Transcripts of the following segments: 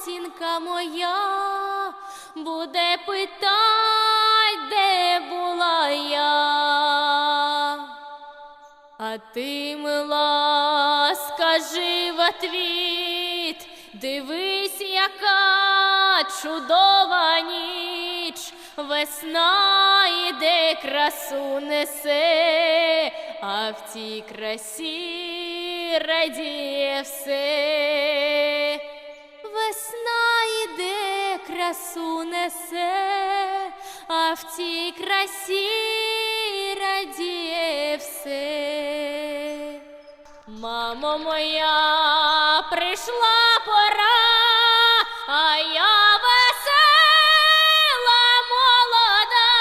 матінка моя, буде питать, де була я. А ти, мила, скажи в отвіт, дивись, яка чудова ніч, весна іде красу несе, а в цій красі радіє все. Красу несе, а в цій красі радіє все. Мамо моя, прийшла пора, а я весела молода.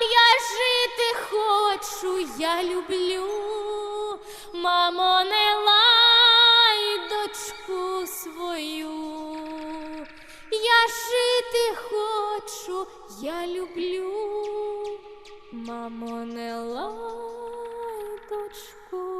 Я жити хочу, я люблю. Мамо, не жити хочу, я люблю. Мамо, не лай дочку.